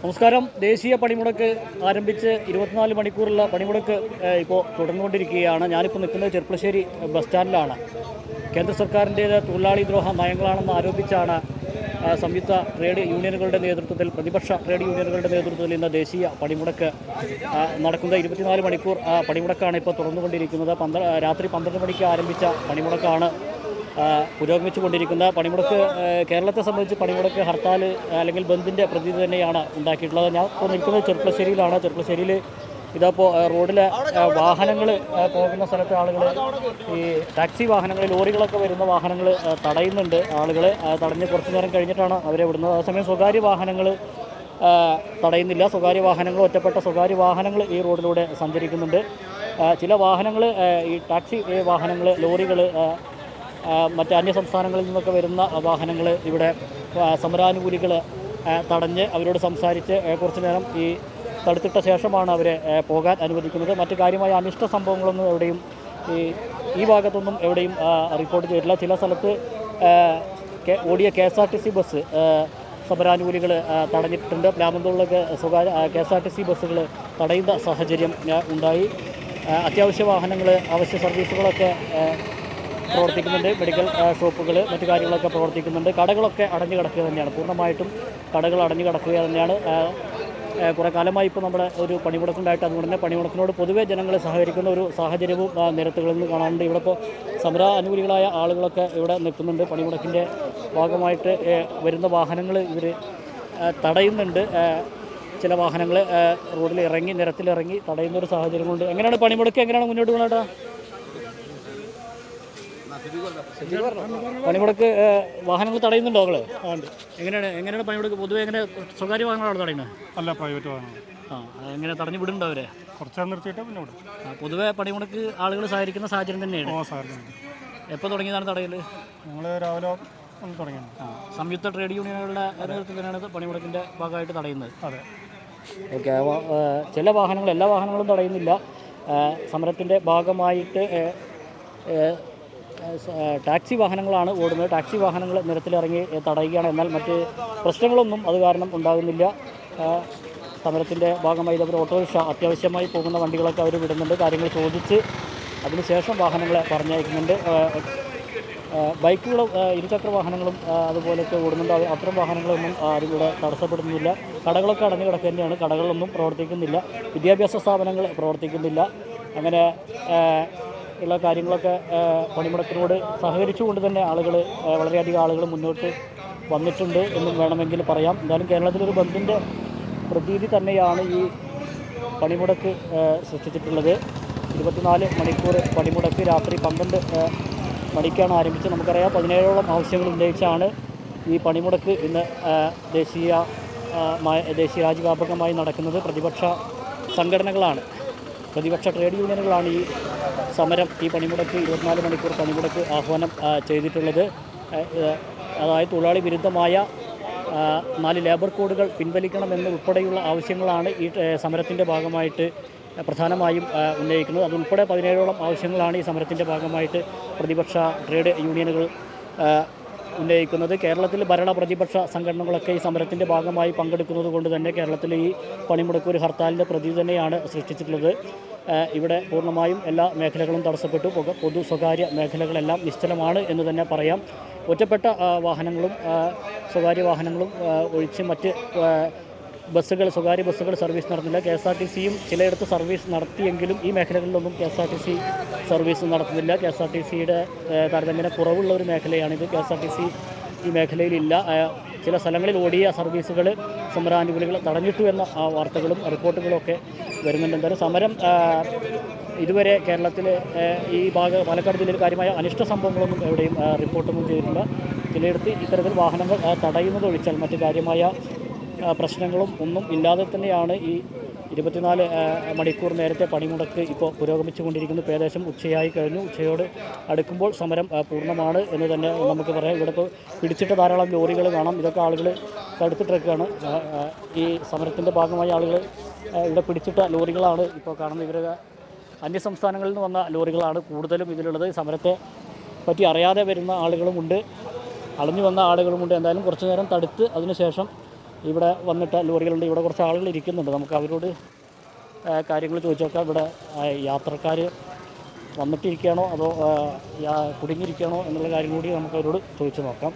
നമസ്കാരം. ദേശീയ പണിമുടക്ക് ആരംഭിച്ച് ഇരുപത്തിനാല് മണിക്കൂറുള്ള പണിമുടക്ക് ഇപ്പോൾ തുടർന്നുകൊണ്ടിരിക്കുകയാണ്. ഞാനിപ്പോൾ നിൽക്കുന്നത് ചെർപ്പശ്ശേരി ബസ് സ്റ്റാൻഡിലാണ്. കേന്ദ്ര സർക്കാരിന്റേത് തൊഴിലാളി ദ്രോഹ നയങ്ങളാണെന്ന് ആരോപിച്ചാണ് സംയുക്ത ട്രേഡ് യൂണിയനുകളുടെ നേതൃത്വത്തിൽ പ്രതിപക്ഷ ട്രേഡ് യൂണിയനുകളുടെ നേതൃത്വത്തിൽ ഇന്ന് ദേശീയ പണിമുടക്ക് നടക്കുന്ന ഇരുപത്തിനാല് മണിക്കൂർ പണിമുടക്കാണ് ഇപ്പോൾ തുറന്നുകൊണ്ടിരിക്കുന്നത് പന്ത്ര രാത്രി പന്ത്രണ്ട് മണിക്ക് ആരംഭിച്ച പണിമുടക്കാണ് പുരോഗമിച്ചുകൊണ്ടിരിക്കുന്ന പണിമുടക്ക് കേരളത്തെ സംബന്ധിച്ച് പണിമുടക്ക് ഹർത്താൽ അല്ലെങ്കിൽ ബന്ദിന്റെ പ്രതീതി തന്നെയാണ് ഉണ്ടാക്കിയിട്ടുള്ളത്. ഞാൻ ഇപ്പോൾ നിൽക്കുന്നത് ചെറുപ്പശ്ശേരിയിലാണ് ചെറുപ്പശ്ശേരിയിൽ ഇതപ്പോൾ റോഡിലെ വാഹനങ്ങൾ പോകുന്ന സ്ഥലത്തെ ആളുകൾ ഈ ടാക്സി വാഹനങ്ങൾ ലോറികളൊക്കെ വരുന്ന വാഹനങ്ങൾ തടയുന്നുണ്ട് ആളുകൾ തടഞ്ഞ് കുറച്ച് നേരം കഴിഞ്ഞിട്ടാണ് അവരെ വിടുന്നത്. അതേസമയം സ്വകാര്യ വാഹനങ്ങൾ തടയുന്നില്ല. സ്വകാര്യ വാഹനങ്ങൾ ഒറ്റപ്പെട്ട സ്വകാര്യ വാഹനങ്ങൾ ഈ റോഡിലൂടെ സഞ്ചരിക്കുന്നുണ്ട്. ചില വാഹനങ്ങൾ ഈ ടാക്സി വാഹനങ്ങൾ ലോറികൾ മറ്റ് അന്യ സംസ്ഥാനങ്ങളിൽ നിന്നൊക്കെ വരുന്ന വാഹനങ്ങൾ ഇവിടെ സമരാനുകൂലികൾ തടഞ്ഞ് അവരോട് സംസാരിച്ച് കുറച്ചു നേരം ഈ തടുത്തിട്ട ശേഷമാണ് അവരെ പോകാൻ അനുവദിക്കുന്നത്. മറ്റ് കാര്യമായ അനിഷ്ട സംഭവങ്ങളൊന്നും എവിടെയും ഈ ഈ ഭാഗത്തൊന്നും എവിടെയും റിപ്പോർട്ട് ചെയ്തിട്ടില്ല. ചില സ്ഥലത്ത് ഓടിയ K S R T C bus സമരാനുകൂലികൾ തടഞ്ഞിട്ടുണ്ട്. ഗ്രാമങ്ങളിലൊക്കെ സ്വകാര്യ K S R T C ബസ്സുകൾ തടയുന്ന സാഹചര്യം ഉണ്ടായി. അത്യാവശ്യ വാഹനങ്ങൾ അവശ്യ സർവീസുകളൊക്കെ പ്രവർത്തിക്കുന്നുണ്ട്. മെഡിക്കൽ ഷോപ്പുകൾ മറ്റു കാര്യങ്ങളൊക്കെ പ്രവർത്തിക്കുന്നുണ്ട്. കടകളൊക്കെ അടഞ്ഞു കിടക്കുക തന്നെയാണ്. പൂർണമായിട്ടും കടകൾ അടഞ്ഞു കിടക്കുക തന്നെയാണ്. കുറേ കാലമായി ഇപ്പോൾ നമ്മുടെ ഒരു പണിമുടക്കുണ്ടായിട്ട് അതുകൊണ്ട് തന്നെ പണിമുടക്കിനോട് പൊതുവെ ജനങ്ങൾ സഹകരിക്കുന്ന ഒരു സാഹചര്യവും നിരത്തുകളിൽ നിന്ന് കാണാറുണ്ട് ഇവിടെ ഇപ്പോൾ സമര അനുകൂലികളായ ആളുകളൊക്കെ ഇവിടെ നിൽക്കുന്നുണ്ട്. പണിമുടക്കിന്റെ ഭാഗമായിട്ട് വരുന്ന വാഹനങ്ങൾ ഇവർ തടയുന്നുണ്ട്. ചില വാഹനങ്ങൾ റോഡിൽ ഇറങ്ങി നിരത്തിലിറങ്ങി തടയുന്ന ഒരു സാഹചര്യം കൊണ്ട് എങ്ങനെയാണ് പണിമുടക്ക്? എങ്ങനെയാണ് മുന്നോട്ട് പോകുന്നത് പണിമുടക്ക് വാഹനങ്ങൾ തടയുന്നുണ്ടോ നിങ്ങൾ എങ്ങനെയാണ് എങ്ങനെയാണ് പണിമുടക്ക്? പൊതുവെ എങ്ങനെ സ്വകാര്യ വാഹനങ്ങളാണ് തടയുന്നത് അല്ല പ്രൈവറ്റ് വാഹനങ്ങൾ. ആ എങ്ങനെ തടഞ്ഞു വിടുന്നുണ്ടോ അവരെ? കുറച്ച് നിർത്തിയിട്ട് പിന്നെ വിടും. പൊതുവെ പണിമുടക്ക് ആളുകൾ സഹകരിക്കുന്ന സാഹചര്യം തന്നെയാണ്. എപ്പോൾ തുടങ്ങിയതാണ് തടയൽ ഞങ്ങൾ രാവിലെ തുടങ്ങിയാണ് ആ സംയുക്ത ട്രേഡ് യൂണിയനുകളുടെ നേതൃത്വത്തിലാണ് പണിമുടക്കിന്റെ പണിമുടക്കിന്റെ ഭാഗമായിട്ട് തടയുന്നത്. അതെ. ഓക്കെ ചില വാഹനങ്ങൾ എല്ലാ വാഹനങ്ങളും തടയുന്നില്ല. സമരത്തിന്റെ ഭാഗമായിട്ട് ടാക്സി വാഹനങ്ങളാണ് ഓടുന്നത്. ടാക്സി വാഹനങ്ങൾ നിരത്തിലിറങ്ങി തടയുകയാണ്. എന്നാൽ മറ്റ് പ്രശ്നങ്ങളൊന്നും അത് കാരണം ഉണ്ടാകുന്നില്ല. സമരത്തിന്റെ ഭാഗമായി ഇതേപോലെ ഓട്ടോറിക്ഷ അത്യാവശ്യമായി പോകുന്ന വണ്ടികളൊക്കെ അവർ വിടുന്നുണ്ട്. കാര്യങ്ങൾ ചോദിച്ച് അതിനുശേഷം വാഹനങ്ങളെ പറഞ്ഞയക്കുന്നുണ്ട്. ബൈക്കുകളും ഇരുചക്ര വാഹനങ്ങളും അതുപോലെയൊക്കെ ഓടുന്നുണ്ട്. അത് അത്തരം വാഹനങ്ങളൊന്നും ആരും ഇവിടെ തടസ്സപ്പെടുന്നില്ല കടകളൊക്കെ അടഞ്ഞു കിടക്കുക കടകളൊന്നും പ്രവർത്തിക്കുന്നില്ല. വിദ്യാഭ്യാസ സ്ഥാപനങ്ങൾ പ്രവർത്തിക്കുന്നില്ല. അങ്ങനെ ഉള്ള കാര്യങ്ങളൊക്കെ പണിമുടക്കിനോട് സഹകരിച്ചുകൊണ്ട് തന്നെ ആളുകൾ വളരെയധികം ആളുകൾ മുന്നോട്ട് വന്നിട്ടുണ്ട് എന്നും വേണമെങ്കിൽ പറയാം. എന്തായാലും കേരളത്തിലൊരു ബന്ദിന്റെ പ്രതീതി തന്നെയാണ് ഈ പണിമുടക്ക് സൃഷ്ടിച്ചിട്ടുള്ളത്. ഇരുപത്തിനാല് മണിക്കൂർ പണിമുടക്ക് രാത്രി പന്ത്രണ്ട് മണിക്കാണ് ആരംഭിച്ചത്. നമുക്കറിയാം പതിനേഴോളം ആവശ്യങ്ങൾ ഉന്നയിച്ചാണ് ഈ പണിമുടക്ക് ഇന്ന് ദേശീയ ദേശീയ രാജ്യവ്യാപകമായി നടക്കുന്നത്. പ്രതിപക്ഷ സംഘടനകളാണ് പ്രതിപക്ഷ ട്രേഡ് യൂണിയനുകളാണ് ഈ സമരം ഈ പണിമുടക്ക് ഇരുപത്തിനാല് മണിക്കൂർ പണിമുടക്ക് ആഹ്വാനം ചെയ്തിട്ടുള്ളത്. അതായത് തൊഴിലാളി വിരുദ്ധമായ നാല് ലേബർ കോഡുകൾ പിൻവലിക്കണമെന്ന് ഉൾപ്പെടെയുള്ള ആവശ്യങ്ങളാണ് ഈ സമരത്തിന്റെ ഭാഗമായിട്ട് പ്രധാനമായും ഉന്നയിക്കുന്നത്. അതുൾപ്പെടെ പതിനേഴോളം ആവശ്യങ്ങളാണ് ഈ സമരത്തിന്റെ ഭാഗമായിട്ട് പ്രതിപക്ഷ ട്രേഡ് യൂണിയനുകൾ ഉന്നയിക്കുന്നത്. കേരളത്തിൽ ഭരണ പ്രതിപക്ഷ സംഘടനകളൊക്കെ ഈ സമരത്തിന്റെ ഭാഗമായി പങ്കെടുക്കുന്നത് കൊണ്ട് തന്നെ കേരളത്തിൽ ഈ പണിമുടക്ക് ഒരു ഹർത്താലിന്റെ പ്രതി തന്നെയാണ് സൃഷ്ടിച്ചിട്ടുള്ളത്. ഇവിടെ പൂർണമായും എല്ലാ മേഖലകളും തടസ്സപ്പെട്ടു. പൊതു- സ്വകാര്യ മേഖലകളെല്ലാം നിശ്ചലമാണ് എന്ന് തന്നെ പറയാം. ഒറ്റപ്പെട്ട വാഹനങ്ങളും സ്വകാര്യ വാഹനങ്ങളും ഒഴിച്ച് മറ്റ് ബസ്സുകൾ സ്വകാര്യ ബസ്സുകൾ സർവീസ് നടത്തുന്നില്ല. കെ എസ് ആർ ടി സിയും ചിലയിടത്ത് സർവീസ് നടത്തിയെങ്കിലും ഈ മേഖലകളിലൊന്നും K S R T C service നടത്തുന്നില്ല. കെ എസ് ആർ ടി സിയുടെ താരതമ്യേന കുറവുള്ള ഒരു മേഖലയാണിത്. K S R T C ഈ മേഖലയിലില്ല. ചില സ്ഥലങ്ങളിൽ ഓടിയ സർവീസുകൾ സമരാനുകൂലികൾ തടഞ്ഞിട്ടു എന്ന വാർത്തകളും റിപ്പോർട്ടുകളൊക്കെ വരുന്നുണ്ട്. എന്തായാലും സമരം ഇതുവരെ കേരളത്തിൽ ഈ ഭാഗ പാലക്കാട് ജില്ലയിൽ കാര്യമായ അനിഷ്ട സംഭവങ്ങളൊന്നും എവിടെയും റിപ്പോർട്ടൊന്നും ചെയ്തിട്ടില്ല. ചിലയിടത്ത് ഇത്തരത്തിൽ വാഹനങ്ങൾ തടയുന്നത് ഒഴിച്ചാൽ മറ്റു കാര്യമായ പ്രശ്നങ്ങളും ഒന്നും ഇല്ലാതെ തന്നെയാണ് ഈ ഇരുപത്തിനാല് മണിക്കൂർ നേരത്തെ പണിമുടക്ക് ഇപ്പോൾ പുരോഗമിച്ചുകൊണ്ടിരിക്കുന്നു. ഇപ്പോൾ ഏകദേശം ഉച്ചയായി കഴിഞ്ഞു. ഉച്ചയോട് അടുക്കുമ്പോൾ സമരം പൂർണമാണ് എന്ന് തന്നെ നമുക്ക് പറയാം. ഇവിടെ ഇപ്പോൾ പിടിച്ചിട്ട ധാരാളം ലോറികൾ കാണാം. ഇതൊക്കെ ആളുകൾ തടുത്തിട്ടൊക്കെയാണ് ഈ സമരത്തിന്റെ ഭാഗമായി ആളുകൾ ഇവിടെ പിടിച്ചിട്ട ലോറികളാണ് ഇപ്പോൾ കാണുന്നത്. ഇവർ അന്യ സംസ്ഥാനങ്ങളിൽ നിന്ന് വന്ന ലോറികളാണ് കൂടുതലും ഇതിലുള്ളത്. സമരത്തെ പറ്റി അറിയാതെ വരുന്ന ആളുകളുമുണ്ട് അളഞ്ഞു വന്ന ആളുകളുമുണ്ട് എന്തായാലും കുറച്ചു നേരം തടുത്ത് അതിനുശേഷം ഇവിടെ വന്നിട്ട് ലോറികളുണ്ട്. ഇവിടെ കുറച്ച് ആളുകൾ ഇരിക്കുന്നുണ്ട്. നമുക്ക് അവരോട് കാര്യങ്ങൾ ചോദിച്ചു നോക്കാം ഇവിടെ യാത്രക്കാർ വന്നിട്ടിരിക്കുകയാണോ അതോ കുടുങ്ങിയിരിക്കുകയാണോ എന്നുള്ള കാര്യം കൂടി നമുക്ക് അവരോട് ചോദിച്ചു നോക്കാം.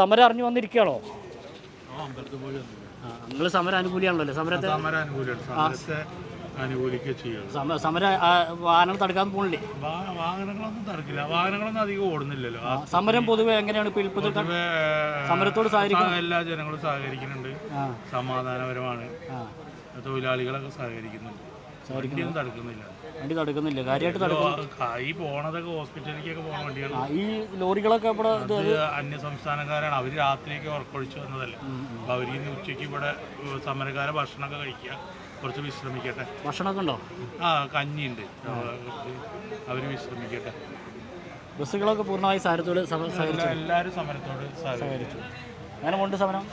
സമരം അറിഞ്ഞു വന്നിരിക്കുകയാണോ? നിങ്ങൾ സമരം അനുകൂലിയാണല്ലോ സമരത്തെ അനുകൂലിക്കുക ചെയ്യണം സമരം സമര ആ, വാഹനം തടുക്കാൻ പോണില്ലേ? വാഹനങ്ങളൊന്നും തടുക്കില്ല. വാഹനങ്ങളൊന്നും അധികം ഓടുന്നില്ലല്ലോ. സമരം പൊതുവെ എങ്ങനെയാണ്? സമരത്തോട് എല്ലാ ജനങ്ങളും സഹകരിക്കുന്നുണ്ട്. സമാധാനപരമാണ്. തൊഴിലാളികളൊക്കെ സഹകരിക്കുന്നുണ്ട്. വണ്ടിയൊന്നും തടുക്കുന്നില്ല. വണ്ടി തടുക്കുന്നില്ല. കാര്യമായിട്ട് ഈ പോണതൊക്കെ ഹോസ്പിറ്റലിലേക്കൊക്കെ പോണ വണ്ടിയാണ് ഈ ലോറികളൊക്കെ ഇവിടെ അന്യ സംസ്ഥാനക്കാരാണ് അവർ രാത്രിയൊക്കെ ഉറക്കൊഴിച്ചു വന്നതല്ലേ. അപ്പോൾ അവർ ഇന്ന് ഉച്ചയ്ക്ക് ഇവിടെ സമരക്കാരെ ഭക്ഷണമൊക്കെ കഴിക്കുക. കുറച്ച് വിശ്രമിക്കട്ടെ. ഭക്ഷണമൊക്കെ ഉണ്ടോ? ആ കഞ്ഞിയുണ്ട്. അവർ വിശ്രമിക്കട്ടെ. ബസ്സുകളൊക്കെ പൂർണമായി സാരത്തോട് എല്ലാവരും സമരത്തോട് സഹകരിച്ചു. അങ്ങനെ കൊണ്ട് സമരം?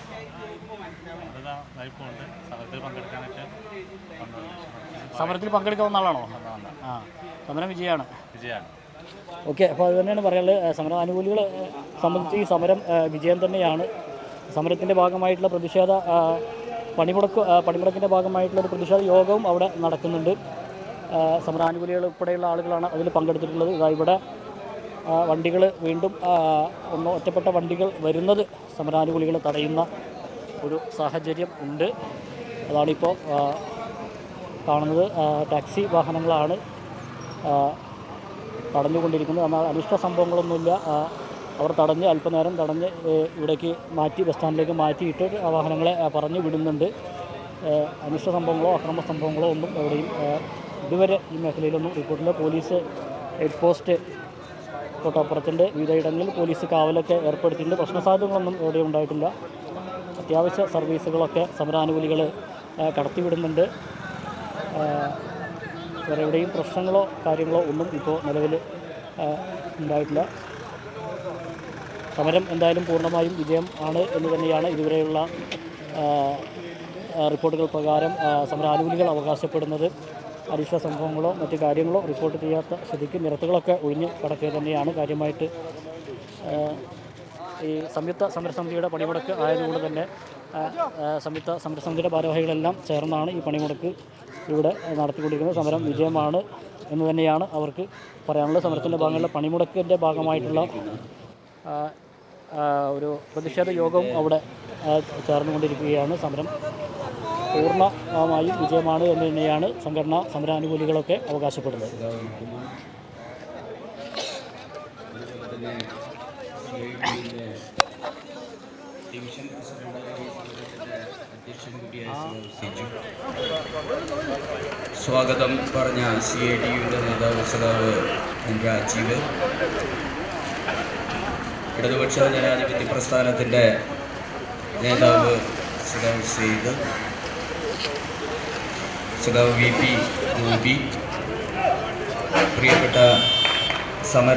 സമരത്തിൽ പങ്കെടുക്കാവുന്ന ആളാണോ? ആ സമരം വിജയമാണ് വിജയമാണ് ഓക്കെ അപ്പോൾ അത് തന്നെയാണ് പറയാനുള്ളത്. സമര സമരാനുകൂലികളെ സംബന്ധിച്ച് ഈ സമരം വിജയം തന്നെയാണ്. സമരത്തിന്റെ ഭാഗമായിട്ടുള്ള പ്രതിഷേധ പണിമുടക്ക് പണിമുടക്കിന്റെ ഭാഗമായിട്ടുള്ള ഒരു പ്രതിഷേധ യോഗവും അവിടെ നടക്കുന്നുണ്ട്. സമരാനുകൂലികൾ ഉൾപ്പെടെയുള്ള ആളുകളാണ് അതിൽ പങ്കെടുത്തിട്ടുള്ളത്. ഇതാ ഇവിടെ വണ്ടികൾ വീണ്ടും ഒന്ന് ഒറ്റപ്പെട്ട വണ്ടികൾ വരുന്നത് സമരാനുകൂലികൾ തടയുന്ന ഒരു സാഹചര്യം ഉണ്ട്. അതാണിപ്പോൾ കാണുന്നത്. ടാക്സി വാഹനങ്ങളാണ് തടഞ്ഞുകൊണ്ടിരിക്കുന്നത്. എന്നാൽ അനിഷ്ട സംഭവങ്ങളൊന്നുമില്ല. അവർ തടഞ്ഞ് അല്പനേരം തടഞ്ഞ് ഇവിടേക്ക് മാറ്റി ബസ് സ്റ്റാൻഡിലേക്ക് മാറ്റിയിട്ട് വാഹനങ്ങളെ പറഞ്ഞു വിടുന്നുണ്ട്. അനിഷ്ട സംഭവങ്ങളോ അക്രമ സംഭവങ്ങളോ ഒന്നും എവിടെയും ഇതുവരെ ഈ മേഖലയിലൊന്നും റിപ്പോർട്ടില്ല. പോലീസ് ഹെഡ് പോസ്റ്റ് തൊട്ടപ്പുറത്തിന്റെ വിവിധയിടങ്ങളിൽ പോലീസ് കാവലൊക്കെ ഏർപ്പെടുത്തിയിട്ടുണ്ട്. പ്രശ്നസാധ്യതകളൊന്നും എവിടെയും ഉണ്ടായിട്ടില്ല. അത്യാവശ്യ സർവീസുകളൊക്കെ സമരാനുകൂലികൾ കടത്തിവിടുന്നുണ്ട്. വേറെ എവിടെയും പ്രശ്നങ്ങളോ കാര്യങ്ങളോ ഒന്നും ഇപ്പോൾ നിലവിൽ ഉണ്ടായിട്ടില്ല. സമരം എന്തായാലും പൂർണമായും വിജയം ആണ് എന്ന് തന്നെയാണ് ഇതുവരെയുള്ള റിപ്പോർട്ടുകൾ പ്രകാരം സമരാനുകൂലികൾ അവകാശപ്പെടുന്നത്. അരിഷ്ട സംഭവങ്ങളോ മറ്റ് കാര്യങ്ങളോ റിപ്പോർട്ട് ചെയ്യാത്ത സ്ഥിതിക്ക് നിരത്തുകളൊക്കെ ഒഴിഞ്ഞ് കിടക്കുക തന്നെയാണ് കാര്യമായിട്ട്. ഈ സംയുക്ത സമരസമിതിയുടെ പണിമുടക്ക് ആയതുകൊണ്ട് തന്നെ സംയുക്ത സമരസമിതിയുടെ ഭാരവാഹികളെല്ലാം ചേർന്നാണ് ഈ പണിമുടക്ക് ഇവിടെ നടത്തിക്കൊണ്ടിരിക്കുന്നത്. സമരം വിജയമാണ് എന്ന് തന്നെയാണ് അവർക്ക് പറയാനുള്ളത്. സമരത്തിന്റെ ഭാഗങ്ങളിലെ പണിമുടക്കിന്റെ ഭാഗമായിട്ടുള്ള ഒരു പ്രതിഷേധ യോഗവും അവിടെ ചേർന്നുകൊണ്ടിരിക്കുകയാണ്. സമരം പൂർണമായും വിജയമാണ് എന്ന് തന്നെയാണ് സംഘടന സമരാനുകൂലികളൊക്കെ അവകാശപ്പെടുന്നത്. സ്വാഗതം പറഞ്ഞ സി ഐ ടി യുടെ നേതാവ് സഖാവ് രാജീവ്. ഇടതുപക്ഷ ജനാധിപത്യ പ്രസ്ഥാനത്തിന്റെ നേതാവ് സഖാവ് സെയ്ദ് സഖാവ് വി പി ഗോപി പ്രിയപ്പെട്ട സമര